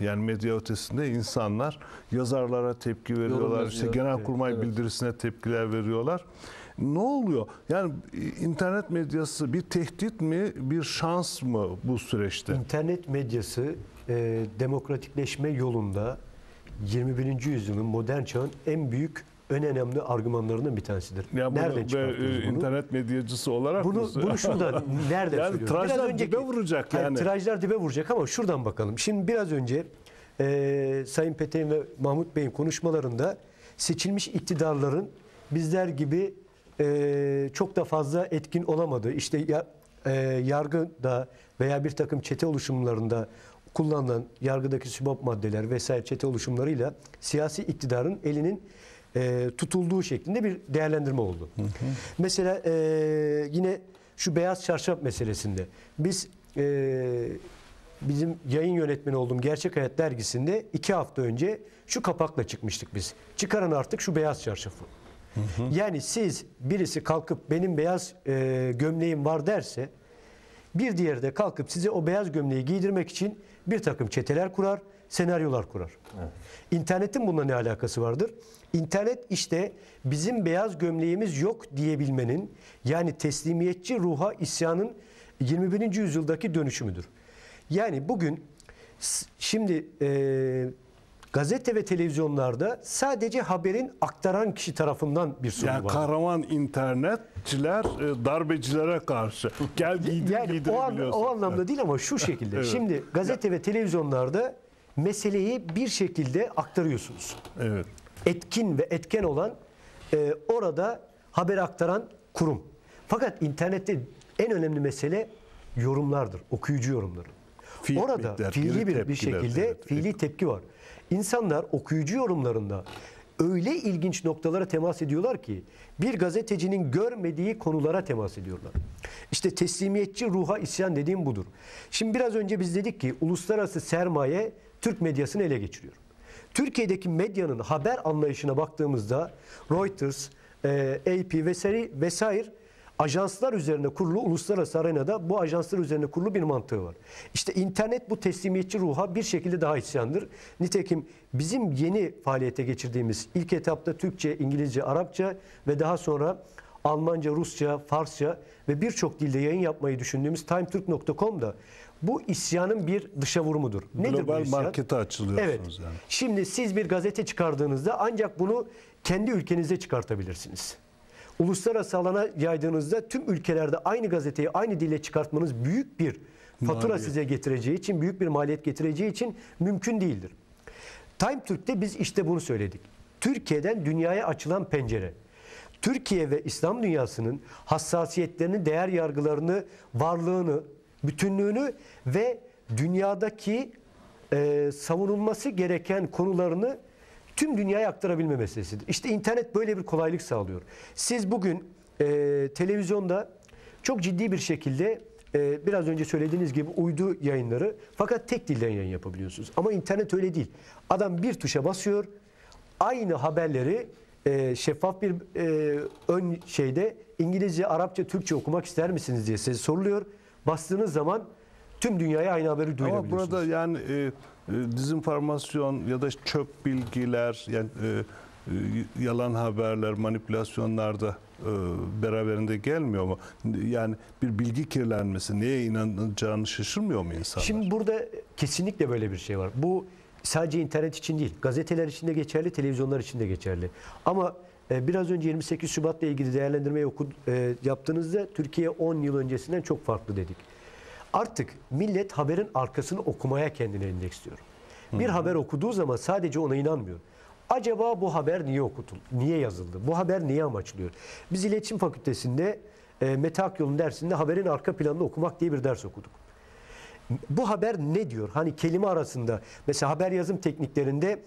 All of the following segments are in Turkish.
Yani medya ötesinde insanlar yazarlara tepki veriyorlar. işte genelkurmay Evet. bildirisine tepkiler veriyorlar. Ne oluyor? Yani internet medyası bir tehdit mi, bir şans mı bu süreçte? İnternet medyası e, demokratikleşme yolunda 21. yüzyılın modern çağın en büyük en önemli argümanlarından bir tanesidir. Ya bunu Nereden çıkarttınız e, bunu? internet medyacısı olarak Bunu, mı? bunu şuradan nerede Yani söylüyorum? tirajlar dibe vuracak Hayır, yani. tirajlar dibe vuracak ama şuradan bakalım. Şimdi biraz önce e, Sayın Peteğin ve Mahmut Bey'in konuşmalarında seçilmiş iktidarların bizler gibi e, çok da fazla etkin olamadığı, işte ya, e, yargıda veya bir takım çete oluşumlarında kullanılan yargıdaki sübap maddeler vesaire çete oluşumlarıyla siyasi iktidarın elinin e, tutulduğu şeklinde bir değerlendirme oldu. Mesela e, yine şu beyaz çarşaf meselesinde biz e, bizim yayın yönetmeni olduğum Gerçek Hayat dergisinde iki hafta önce şu kapakla çıkmıştık biz. Çıkaran artık şu beyaz çarşafı. Yani siz birisi kalkıp benim beyaz e, gömleğim var derse bir diğeri de kalkıp size o beyaz gömleği giydirmek için bir takım çeteler kurar, senaryolar kurar. İnternetin bununla ne alakası vardır? İnternet işte bizim beyaz gömleğimiz yok diyebilmenin yani teslimiyetçi ruha isyanın 21. yüzyıldaki dönüşümüdür. Yani bugün şimdi e, gazete ve televizyonlarda sadece haberin aktaran kişi tarafından bir sorun Yani var. kahraman internetçiler e, darbecilere karşı. Gel giydir Yani o, an- o anlamda değil ama şu şekilde. Evet. Şimdi gazete ve televizyonlarda meseleyi bir şekilde aktarıyorsunuz. Evet. Etkin ve etken olan e, orada haber aktaran kurum. Fakat internette en önemli mesele yorumlardır, okuyucu yorumları. Orada Feedbackler, fiili bir, bir şekilde evet. fiili tepki var. İnsanlar okuyucu yorumlarında öyle ilginç noktalara temas ediyorlar ki bir gazetecinin görmediği konulara temas ediyorlar. İşte teslimiyetçi ruha isyan dediğim budur. Şimdi biraz önce biz dedik ki uluslararası sermaye Türk medyasını ele geçiriyor. Türkiye'deki medyanın haber anlayışına baktığımızda Reuters, e, AP vesaire vesaire ajanslar üzerine kurulu uluslararası arenada bu ajanslar üzerine kurulu bir mantığı var. İşte internet bu teslimiyetçi ruha bir şekilde daha isyandır. Nitekim bizim yeni faaliyete geçirdiğimiz ilk etapta Türkçe, İngilizce, Arapça ve daha sonra Almanca, Rusça, Farsça ve birçok dilde yayın yapmayı düşündüğümüz timetürk.com da bu isyanın bir dışa vurumudur. Nedir bu Global isyan? markete açılıyorsunuz Evet. yani. Şimdi siz bir gazete çıkardığınızda ancak bunu kendi ülkenizde çıkartabilirsiniz. Uluslararası alana yaydığınızda tüm ülkelerde aynı gazeteyi aynı dille çıkartmanız büyük bir fatura Maliyet. size getireceği için, büyük bir maliyet getireceği için mümkün değildir. Time Türk'te biz işte bunu söyledik. Türkiye'den dünyaya açılan pencere. Türkiye ve İslam dünyasının hassasiyetlerini, değer yargılarını, varlığını, bütünlüğünü ve dünyadaki e, savunulması gereken konularını tüm dünyaya aktarabilme meselesidir. İşte internet böyle bir kolaylık sağlıyor. Siz bugün e, televizyonda çok ciddi bir şekilde e, biraz önce söylediğiniz gibi uydu yayınları fakat tek dilden yayın yapabiliyorsunuz. Ama internet öyle değil. Adam bir tuşa basıyor, aynı haberleri e, şeffaf bir e, ön şeyde İngilizce, Arapça, Türkçe okumak ister misiniz diye size soruluyor. Bastığınız zaman tüm dünyaya aynı haberi Ama duyurabiliyorsunuz. burada yani e, e, dezenformasyon ya da çöp bilgiler, yani e, e, yalan haberler, manipülasyonlar da e, beraberinde gelmiyor mu? Yani bir bilgi kirlenmesi, neye inanacağını şaşırmıyor mu insanlar? Şimdi burada kesinlikle böyle bir şey var. Bu sadece internet için değil, gazeteler için de geçerli, televizyonlar için de geçerli. Ama biraz önce 28 Şubat'la ilgili değerlendirmeyi oku, yaptığınızda Türkiye 10 yıl öncesinden çok farklı dedik. Artık millet haberin arkasını okumaya kendini endeksliyor. Bir haber okuduğu zaman sadece ona inanmıyor. Acaba bu haber niye okutuldu? Niye yazıldı? Bu haber niye amaçlıyor? Biz İletişim Fakültesi'nde e, Mete Akyol'un dersinde haberin arka planını okumak diye bir ders okuduk. Bu haber ne diyor? Hani kelime arasında mesela haber yazım tekniklerinde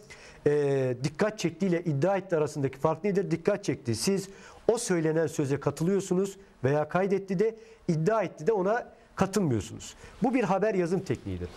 e, dikkat çektiğiyle iddia etti arasındaki fark nedir? Dikkat çekti. Siz o söylenen söze katılıyorsunuz veya kaydetti de iddia etti de ona katılmıyorsunuz. Bu bir haber yazım tekniğidir.